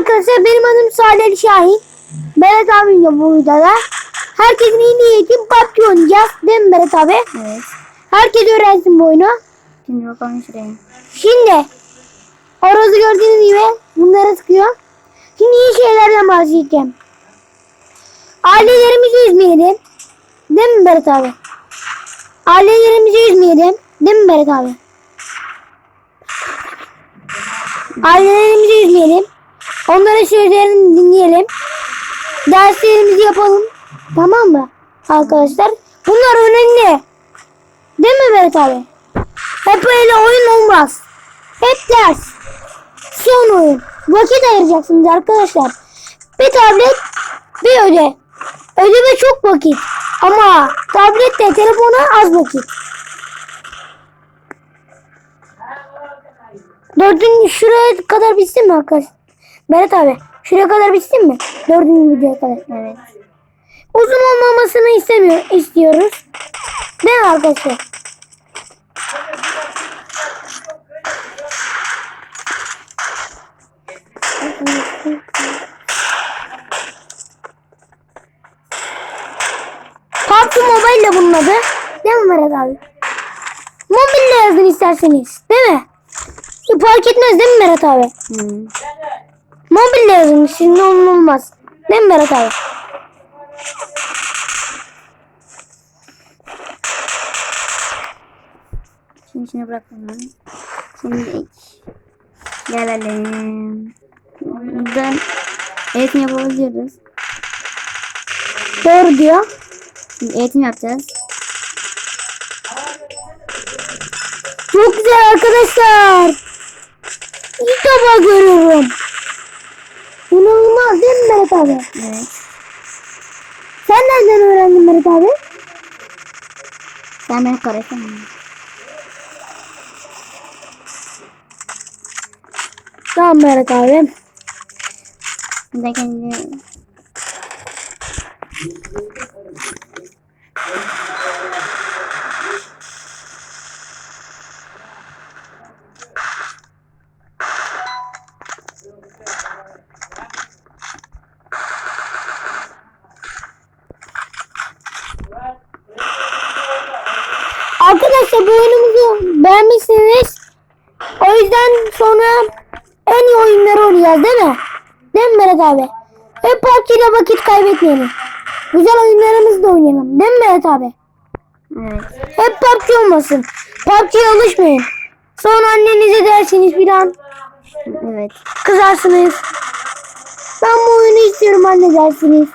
arkadaşlar benim adım Salih Şahin. Berat abimle bu videoda. Herkesin iyi niyeti PUBG oynayacağız. Değil mi Berat abi? Evet. Herkes öğrensin bu oyunu. Şimdi bakalım şuraya. Şimdi Oroz'u gördüğünüz gibi bunlara sıkıyor. Şimdi iyi şeylerden bahsedeceğim. Ailelerimizi üzmeyelim. Değil mi Berat abi? Ailelerimizi üzmeyelim. Değil mi Berat abi? Ailelerimizi üzmeyelim. Onların sözlerini dinleyelim. Derslerimizi yapalım. Tamam mı arkadaşlar? Bunlar önemli. Değil mi Berat abi? Hep öyle oyun olmaz. Hep ders. Son oyun. Vakit ayıracaksınız arkadaşlar. Bir tablet, bir öde. Ödeme çok vakit. Ama tablette, telefona az vakit. Dördüncü şuraya kadar bitsin mi arkadaşlar? Berat abi şuraya kadar bitsin mi? Dördüncü videoya kadar. Evet. Uzun olmamasını istemiyor, istiyoruz. Değil mi arkadaşlar? PUBG Mobile bunun adı. Değil mi Berat abi? Mobile yazın isterseniz. Değil mi? Fark etmez değil mi Berat abi? Hmm. Mobile yazın. Şimdi onun olmaz. Değil mi Berat abi? Şimdi şunu bırakalım. Şimdi gelelim. Buradan eğitim yapabiliyoruz. Doğru diyor. Şimdi eğitim yapacağız. Çok güzel arkadaşlar. İlk defa görüyorum. İnanılmaz değil mi Berat abi? Evet. Sen nereden öğrendin Berat abi? Sen beni karıştırma. Tamam Berat abi. Bir de kendi Arkadaşlar bu oyunumuzu beğenmişsiniz. O yüzden sonra en iyi oyunları oynayacağız değil mi? Değil mi Berat abi? Hep PUBG'de vakit kaybetmeyelim. Güzel oyunlarımızı da oynayalım. Değil mi Berat abi? Evet. Hep PUBG olmasın. PUBG'ye alışmayın. Sonra annenize dersiniz bir an. Evet. Kızarsınız. Ben bu oyunu istiyorum anne dersiniz.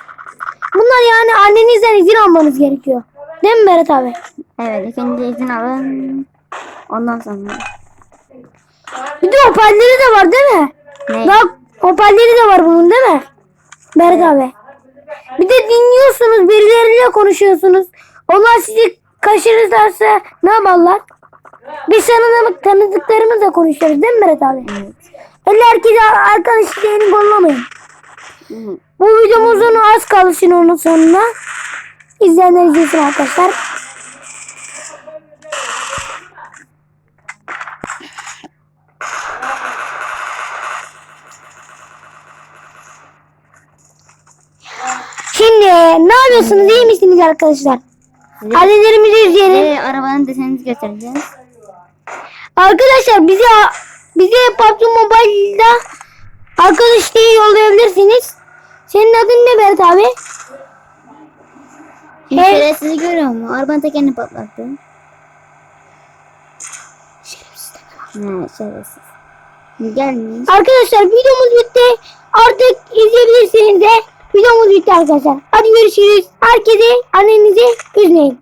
Bunlar yani annenizden izin almanız gerekiyor. Değil mi Berat abi? Evet. İkinci izin alın. Ondan sonra. Bir de hoparlörü de var değil mi? Ne? Bak hoparlörü de var bunun değil mi? Berat abi. Bir de dinliyorsunuz birileriyle konuşuyorsunuz. Onlar sizi kaçırırlarsa ne yaparlar? Biz tanıdık, tanıdıklarımızla konuşuyoruz değil mi Berat abi? Evet. Öyle herkese arkadaş isteğini kollamayın. Bu videomuzun az kaldı şimdi onun sonuna. İzleyenler izlesin arkadaşlar. Şimdi ne yapıyorsunuz? İyi misiniz arkadaşlar? Annelerimizi izleyelim. Ve arabanın desenini göstereceğiz. Arkadaşlar bize bize PUBG Mobile'da arkadaş isteği yollayabilirsiniz. Senin adın ne Berat abi? Evet. Şöyle sizi görüyor musun? Arabanın tekerini patlattı. Ne şerefsiz. Gelmeyin. Arkadaşlar videomuz bitti. Artık izleyebilirsiniz de videomuz bitti arkadaşlar. Hadi görüşürüz. Herkese annenizi üzmeyin.